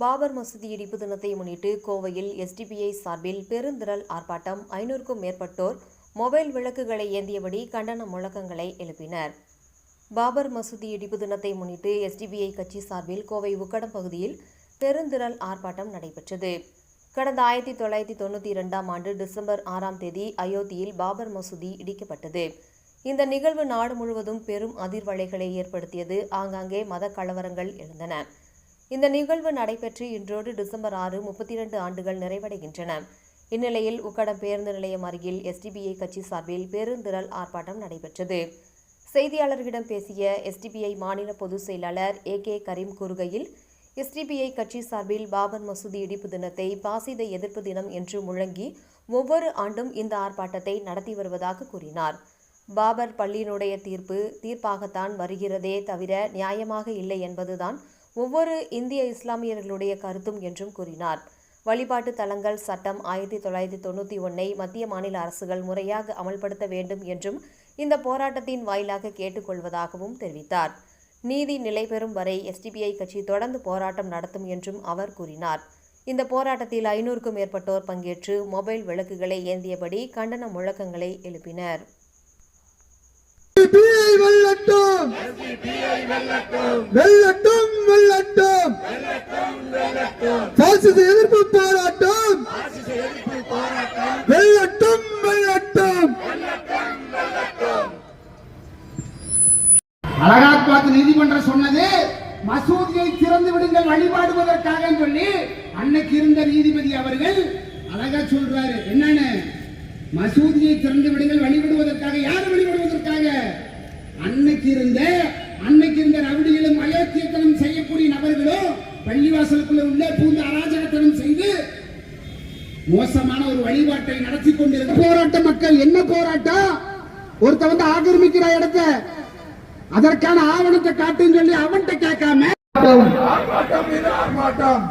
பாபர் மசூதி இடிப்பு தினத்தை முன்னிட்டு கோவையில் எஸ்டிபிஐ சார்பில் பெருந்திரள் ஆர்ப்பாட்டம் ஐநூறுக்கும் மேற்பட்டோர் மொபைல் விளக்குகளை ஏந்தியபடி கண்டன முழக்கங்களை எழுப்பினர். பாபர் மசூதி இடிப்பு தினத்தை முன்னிட்டு எஸ்டிபிஐ கட்சி சார்பில் கோவை உக்கடம் பகுதியில் பெருந்திரள் ஆர்ப்பாட்டம் நடைபெற்றது. கடந்த ஆயிரத்தி தொள்ளாயிரத்தி தொண்ணூற்றி இரண்டாம் ஆண்டு டிசம்பர் ஆறாம் தேதி அயோத்தியில் பாபர் மசூதி இடிக்கப்பட்டது. இந்த நிகழ்வு நாடு முழுவதும் பெரும் அதிர்வலைகளை ஏற்படுத்தியது. ஆங்காங்கே மத கலவரங்கள் எழுந்தன. இந்த நிகழ்வு நடைபெற்று இன்றோடு டிசம்பர் ஆறு முப்பத்தி இரண்டு ஆண்டுகள் நிறைவடைகின்றன. இந்நிலையில் உக்கடம் பேருந்து நிலையம் அருகில் எஸ்டிபிஐ கட்சி சார்பில் பேருந்திரல் ஆர்ப்பாட்டம் நடைபெற்றது. செய்தியாளர்களிடம் பேசிய எஸ்டிபிஐ மாநில பொதுச் செயலாளர் ஏ கே கரீம் கூறுகையில் எஸ்டிபிஐ கட்சி சார்பில் பாபர் மசூதி இடிப்பு தினத்தை பாசித எதிர்ப்பு தினம் என்று முழங்கி ஒவ்வொரு ஆண்டும் இந்த ஆர்ப்பாட்டத்தை நடத்தி வருவதாக கூறினார். பாபர் பள்ளியினுடைய தீர்ப்பு தீர்ப்பாகத்தான் வருகிறதே தவிர நியாயமாக இல்லை என்பதுதான் ஒவ்வொரு இந்திய இஸ்லாமியர்களுடைய கருத்தும் என்றும் கூறினார். வழிபாட்டு தலங்கள் சட்டம் ஆயிரத்தி தொள்ளாயிரத்தி தொண்ணூற்றி ஒன்னை மத்திய மாநில அரசுகள் முறையாக அமல்படுத்த வேண்டும் என்றும் இந்த போராட்டத்தின் வாயிலாக கேட்டுக்கொள்வதாகவும் தெரிவித்தார். நீதி நிலை பெறும் வரை எஸ்டிபிஐ கட்சி தொடர்ந்து போராட்டம் நடத்தும் என்றும் அவர் கூறினார். இந்த போராட்டத்தில் ஐநூறுக்கும் மேற்பட்டோர் பங்கேற்று மொபைல் விளக்குகளை ஏந்தியபடி கண்டன முழக்கங்களை எழுப்பினர். வெல்லட்டும். பாசிச எதிர்ப்பு போராட்டம். வெல்லட்டும் வெல்லட்டும். அலகாபாத் நீதிமன்றம் சொன்னது மசூதியை திறந்து விடுங்கள் வழிபாடுவதற்காக சொல்லி அன்னைக்கு இருந்த நீதிபதி அவர்கள் அழகா சொல்றாரு. என்னன்னு? மசூதியை திறந்து விடுங்கள் வழிபடுவதற்காக. யார் வழிபடுவதற்காக? அன்னைக்கு இருந்த பள்ளிவாசலுக்குள்ள உள்ள பூந்த அராஜகத்தனம் செய்து மோசமான ஒரு வழிபாட்டை நடத்தி கொண்டிருந்த போராட்ட மக்கள் என்ன போராட்டம்? ஒருத்த வந்து ஆக்கிரமிக்கிற இடத்த அதற்கான ஆவணத்தை காட்டுன்னு சொல்லி அவன்கிட்ட கேட்காம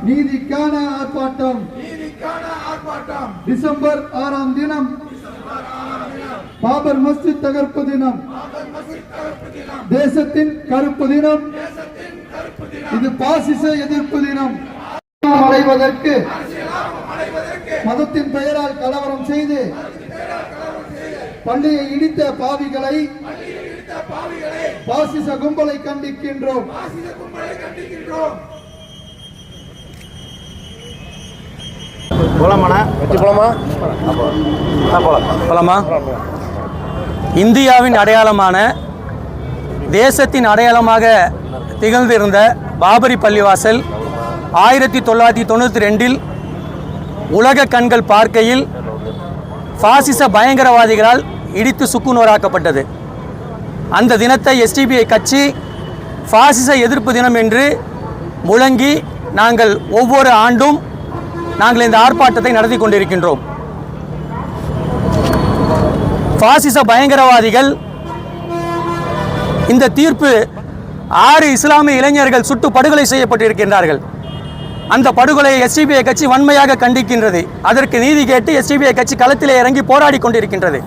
நீதிக்கான ஆர்ப்பாட்டம். டிசம்பர் ஆறாம் தினம். பாபர் மஸ்ஜித் தகர்ப்பு தினம். தேசத்தின் கருப்பு தினம். இது பாசிச எதிர்ப்பு தினம். அடைவதற்கு மதத்தின் பெயரால் கலவரம் செய்து பள்ளியை இடித்த பாவிகளை பாசிச கும்பலை கண்டிக்கின்றோம். போலாமாண்ணா? வெற்றி போலாமா? ஆ போலாம். போலாமா? இந்தியாவின் அடையாளமான தேசத்தின் அடையாளமாக திகழ்ந்திருந்த பாபரி பள்ளிவாசல் ஆயிரத்தி தொள்ளாயிரத்தி தொண்ணூற்றி ரெண்டில் உலக கண்கள் பார்க்கையில் பாசிச பயங்கரவாதிகளால் இடித்து சுக்குநூறாக்கப்பட்டது. அந்த தினத்தை எஸ்டிபிஐ கட்சி பாசிச எதிர்ப்பு தினம் என்று முழங்கி நாங்கள் ஒவ்வொரு ஆண்டும் நாங்கள் இந்த ஆர்ப்பாட்டத்தை நடத்தி கொண்டிருக்கின்றோம். பாசிச பயங்கரவாதிகள் இந்த தீர்ப்பு ஆறு இஸ்லாமிய இளைஞர்கள் சுட்டு படுகொலை செய்யப்பட்டிருக்கின்றார்கள். அந்த படுகொலையை எஸ்டிபிஐ கட்சி வன்மையாக கண்டிக்கின்றது. அதற்கு நீதி கேட்டு எஸ்டிபிஐ கட்சி களத்திலே இறங்கி போராடி கொண்டிருக்கின்றது.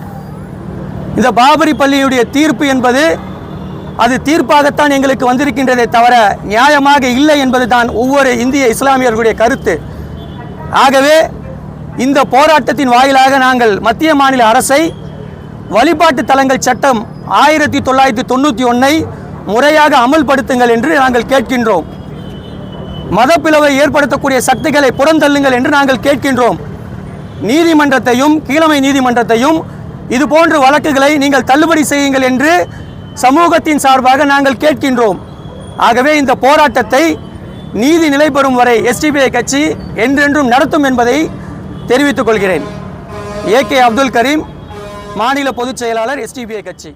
இந்த பாபரி பள்ளியுடைய தீர்ப்பு என்பது அது தீர்ப்பாகத்தான் எங்களுக்கு வந்திருக்கின்றதே தவிர நியாயமாக இல்லை என்பதுதான் ஒவ்வொரு இந்திய இஸ்லாமியர்களுடைய கருத்து. ஆகவே இந்த போராட்டத்தின் வாயிலாக நாங்கள் மத்திய மாநில அரசை வழிபாட்டு தலங்கள் சட்டம் ஆயிரத்தி தொள்ளாயிரத்தி தொண்ணூற்றி ஒன்றை முறையாக அமல்படுத்துங்கள் என்று நாங்கள் கேட்கின்றோம். மதப்பிளவை ஏற்படுத்தக்கூடிய சக்திகளை புறந்தள்ளுங்கள் என்று நாங்கள் கேட்கின்றோம். நீதிமன்றத்தையும் கீழமை நீதிமன்றத்தையும் இது போன்ற வழக்குகளை நீங்கள் தள்ளுபடி செய்யுங்கள் என்று சமூகத்தின் சார்பாக நாங்கள் கேட்கின்றோம். ஆகவே இந்த போராட்டத்தை நீதி நிலை பெறும் வரை எஸ்டிபிஐ கட்சி என்றென்றும் நடத்தும் என்பதை தெரிவித்துக் கொள்கிறேன். ஏ கே அப்துல் கரீம் மாநில பொதுச் செயலாளர் எஸ்டிபிஐ கட்சி.